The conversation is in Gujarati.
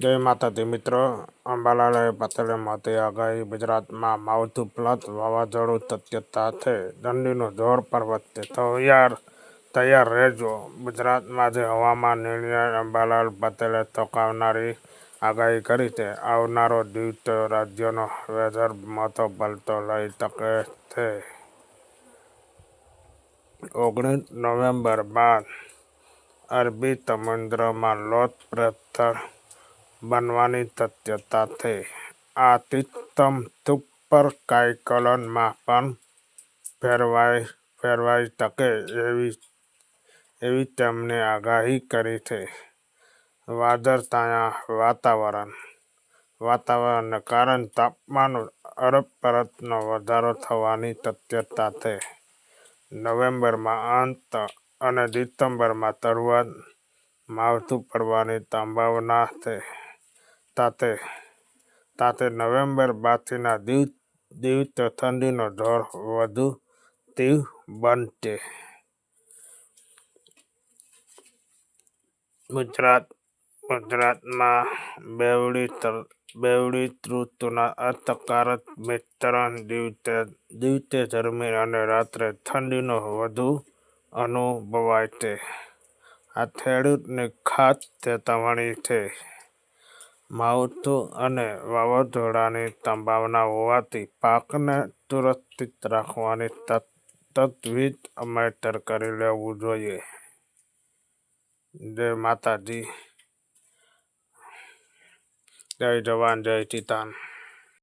જય માતાજી, મિત્રો. અંબાલાલ પટેલે મોતી આગાહી ગુજરાતમાં માવઠું પ્લસ વાવાઝોડું તત્યતા છે. ઠંડીનું જોર પર્વત તો યાર તૈયાર રહેજો. ગુજરાતમાં જે હવામાન નિર્ણય અંબાલાલ પટેલે ચોંકાવનારી આગાહી કરી છે, આવનારો દિવસ રાજ્યનો વેધર મોટો પલટો લઈ શકે છે. ઓગણીસ નવેમ્બર બાદ અરબી સમુદ્રમાં લોટ પ્રેશર બનવાની તથ્યતા થઈ આ તિત્તમ સુપર કાયકલનમાં પણ ફેરવાઈ ફેરવાઈ શકે એવી એવી તેમણે આગાહી કરી છે. વાદળતાયા વાતાવરણ. વાતાવરણને કારણે તાપમાન અરબ પરતનો વધારો થવાની તથ્યતા છે. નવેમ્બરમાં અંત અને ડિસેમ્બરમાં તરવાદ માવઠું પડવાની સંભાવના છે. સાથે તાતે નવેમ્બર બાદના દીવ દિવસે ઠંડીનો ઢોર વધુ તીવ બનશે ગુજરાત, ગુજરાતમાં બેવડી બેવડી ઋતુના અર્થકારક મિત્રણ દિવસે દિવસે દરમિયાન અને રાત્રે ઠંડીનો વધુ અનુભવાય છે આ ખેડૂતની ખાસ ચેતવણી છે. માવઠું અને વાવાઝોડાની સંભાવના હોવાથી પાકને સુરક્ષિત રાખવાની તજવીજ સમયસર કરી લેવું જોઈએ. જય માતાજી. જય જવાન, જય કિસાન.